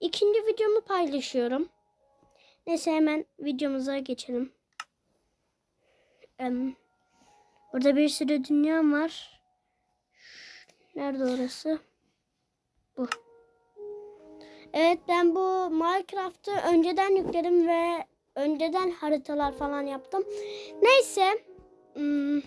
ikinci videomu paylaşıyorum. Neyse hemen videomuza geçelim. Burada bir sürü dünyam var. Nerede orası? Bu. Evet ben bu Minecraft'ı önceden yükledim ve önceden haritalar falan yaptım. Neyse. hmm,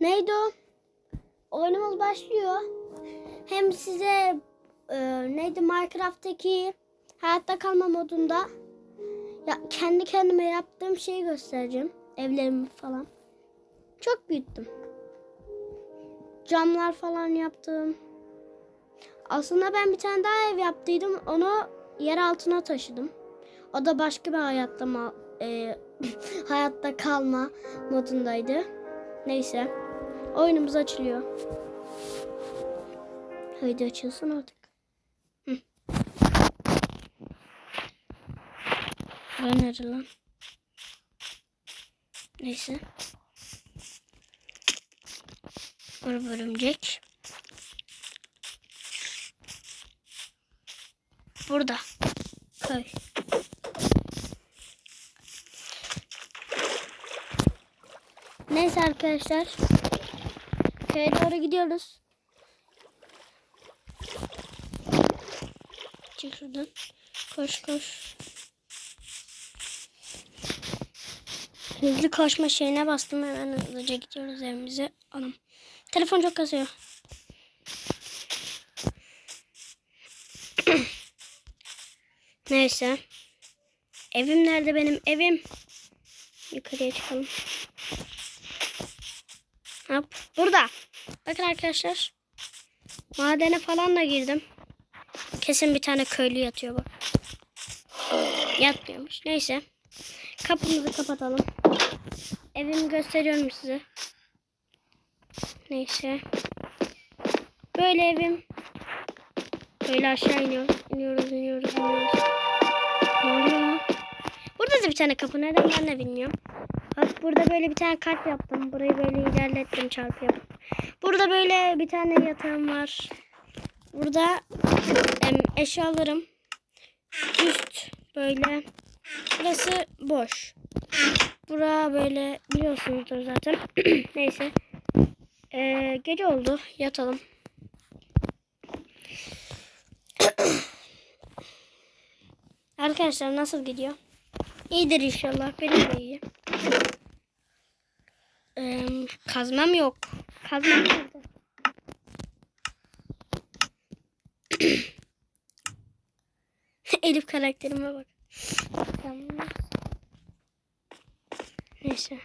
neydi o? Oyunumuz başlıyor. Hem size e, neydi Minecraft'taki hayatta kalma modunda ya kendi kendime yaptığım şeyi göstereceğim. Evlerimi falan. Çok büyüttüm. Camlar falan yaptım. Aslında ben bir tane daha ev yaptıydım. Onu yer altına taşıdım. O da başka bir hayatta ma- e, hayatta kalma modundaydı. Neyse. Oyunumuz açılıyor. Haydi açılsın artık. Ben nerede lan? Neyse. Burada örümcek. Burada. Köy. Neyse arkadaşlar. Köye doğru gidiyoruz. Çık şuradan. Koş koş. Hızlı koşma şeyine bastım hemen hızlıca gidiyoruz evimize. Anam. Telefon çok kasıyor. Neyse. Evim nerede benim evim? Yukarıya çıkalım. Hop. Burada. Bakın arkadaşlar. Madene falan da girdim. Kesin bir tane köylü yatıyor bak. Yatmıyormuş. Neyse. Kapımızı kapatalım. Evimi gösteriyorum size. Neyse. Böyle evim. Böyle aşağı iniyoruz. İniyoruz, iniyoruz, iniyoruz. Lan? Burada da bir tane kapı. Neden ben de bilmiyorum. Bak burada böyle bir tane kalp yaptım. Burayı böyle ilerlettim çarpı yapıp. Burada böyle bir tane yatağım var. Burada em, eşyalarım. Üst böyle. Burası boş. Bura böyle biliyorsunuzdur zaten. Neyse. Ee, gece oldu. Yatalım. Arkadaşlar nasıl gidiyor? İyidir inşallah. Benim de iyi. Ee, kazmam yok. Kazmam nerede? Elif karakterime bak. Tamam. Neyse.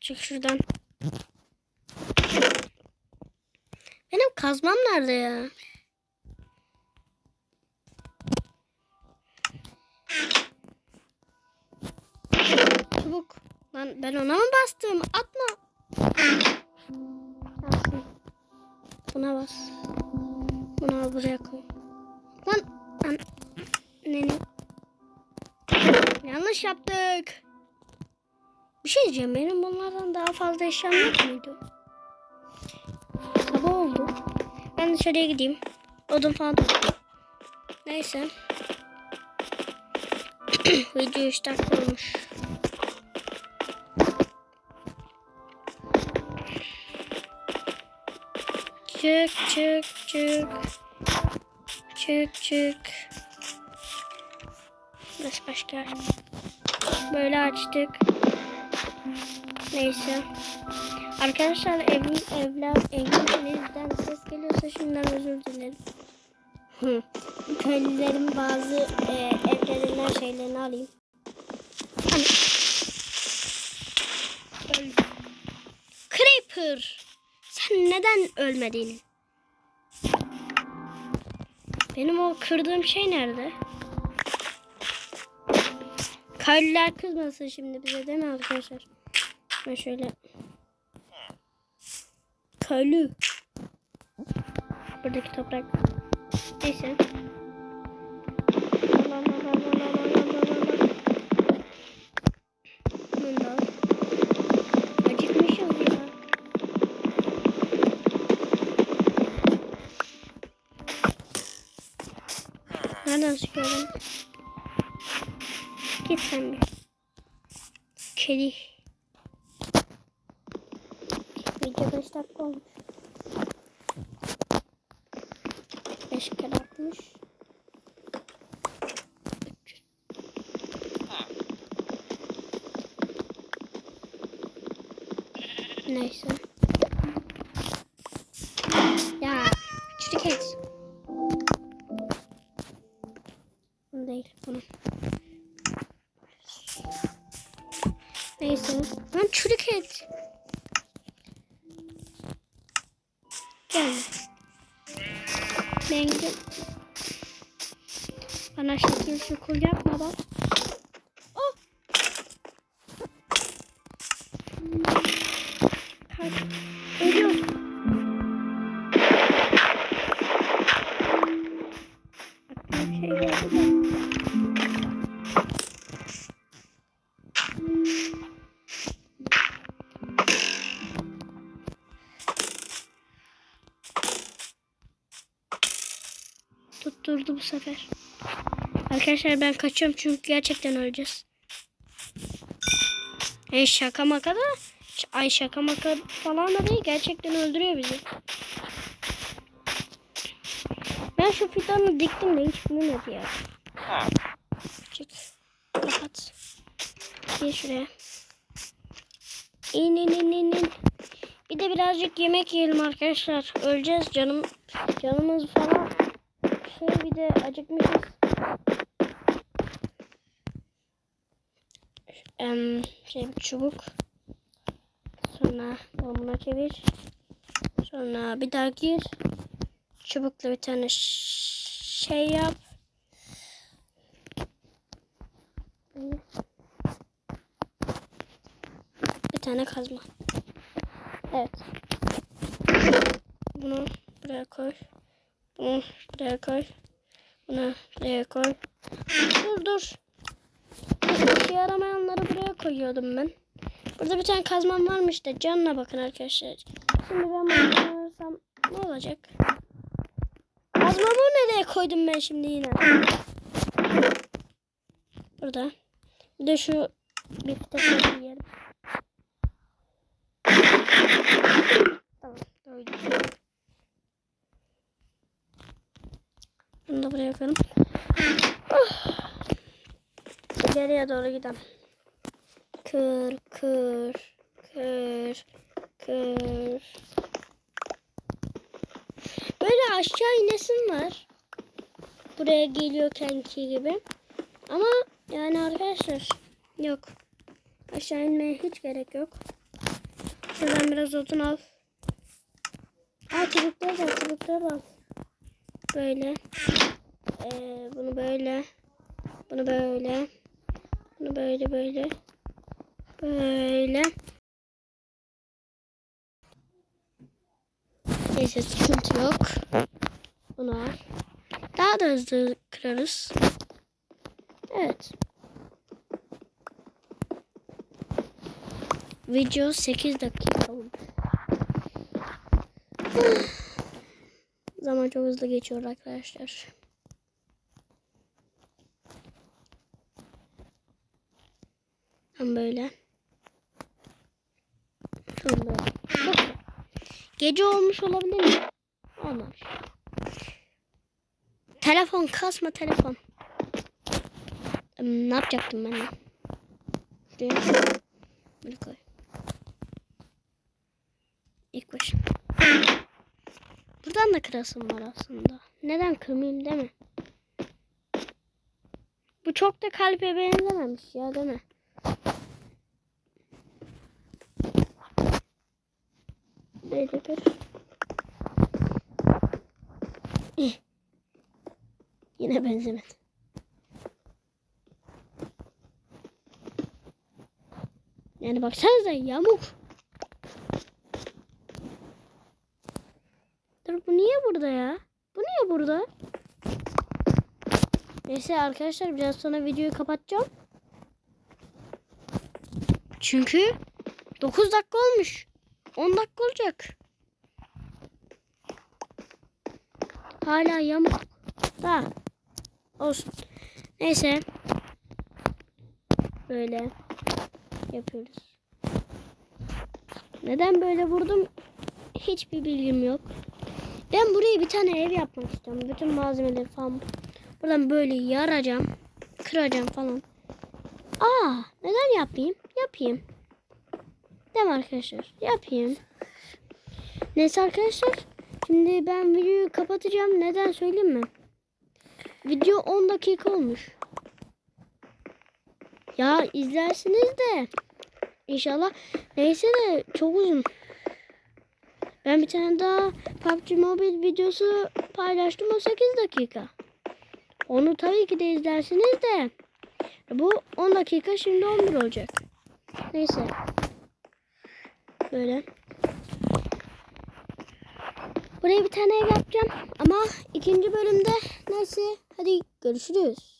Çık şuradan. Benim kazmam nerede ya? Çabuk. Lan ben ona mı bastım? Atma. Tamam. Buna bas. Bunu buraya koy. Lan. Lan. Ne ne? Yanlış yaptık. Bir şey diyeceğim. Benim bunlardan daha fazla eşyam yok muydu? Sabah oldu. Ben dışarıya gideyim. Odun falan toplayayım. Neyse. Video 3 dakika olmuş. Çık çık çık. Çık çık. Burası başka. Böyle açtık. Neyse. Arkadaşlar evim evler evimizden ses geliyorsa şimdiden özür dilerim. Köylülerin bazı e, evlerinden şeylerini alayım. Hani. Creeper. Sen neden ölmedin? Benim o kırdığım şey nerede? Köylüler kızmasın şimdi bize değil mi arkadaşlar? Ben şöyle köylü. Buradaki toprak. Neyse. La la Git sen bir. Kedi. Video 5 dakika olmuş. 5 kere atmış. 300. Neyse. Ya çürük et. Değil bunu. Neyse. Lan çürük et. Gel. Ben gel. Bana şekil şukul yapma bak. Tutturdu bu sefer. Arkadaşlar ben kaçıyorum çünkü gerçekten öleceğiz. E şaka maka da ay şaka maka falan da değil gerçekten öldürüyor bizi. Ben şu fidanı diktim de hiç büyümedi ya. Çık. Kapat. Gel şuraya. İn in in in in. Bir de birazcık yemek yiyelim arkadaşlar. Öleceğiz canım. Canımız falan şey bir de acıkmışız. Em, şey bir çubuk. Sonra buna çevir. Sonra bir daha gir. Çubukla bir tane şey yap. Bir tane kazma. Evet. Bunu buraya koy. Bunu buraya koy. Bunu buraya koy. Dur dur. İşe yaramayanları buraya koyuyordum ben. Burada bir tane kazmam varmış da canına bakın arkadaşlar. Şimdi ben bunu ne olacak? Kazmamı nereye koydum ben şimdi yine? Burada. Bir de şu biftekleri yiyelim. Tamam. Doydum. Bunu da buraya koyalım. İleriye doğru gidelim. Kır, kır, kır, kır. Böyle aşağı inesim var. Buraya geliyorkenki gibi. Ama yani arkadaşlar yok. Aşağı inmeye hiç gerek yok. Şuradan biraz odun al. Aa çubukları da çubukları al. Böyle. Ee, bunu böyle. Bunu böyle. Bunu böyle böyle. Böyle. Neyse sıkıntı yok. Bunu al. Daha da hızlı kırarız. Evet. Video 8 dakika oldu. Zaman çok hızlı geçiyor arkadaşlar. Tam böyle. Tam böyle. Gece olmuş olabilir mi? Olmamış. Telefon kasma telefon. Ne yapacaktım ben? Şuraya. Böyle koy. İlk baş. Buradan da kırasım var aslında. Neden kırmayayım değil mi? Bu çok da kalbe benzememiş ya değil mi? Böyle kır. Eh. Yine benzemedi. Yani baksanıza yamuk. Dur bu niye burada ya? Bu niye burada? Neyse arkadaşlar biraz sonra videoyu kapatacağım. Çünkü 9 dakika olmuş. 10 dakika olacak. Hala yamuk. Da. Olsun. Neyse. Böyle yapıyoruz. Neden böyle vurdum? Hiçbir bilgim yok. Ben buraya bir tane ev yapmak istiyorum. Bütün malzemeleri falan buradan böyle yaracağım. Kıracağım falan. Aa, neden yapayım? Yapayım. Değil mi arkadaşlar? Yapayım. Neyse arkadaşlar. Şimdi ben videoyu kapatacağım. Neden söyleyeyim mi? Video 10 dakika olmuş. Ya izlersiniz de. İnşallah. Neyse de çok uzun. Ben bir tane daha PUBG Mobile videosu paylaştım o 8 dakika. Onu tabii ki de izlersiniz de. Bu 10 dakika şimdi 11 olacak. Neyse. Böyle. Buraya bir tane ev yapacağım. Ama ikinci bölümde neyse hadi görüşürüz.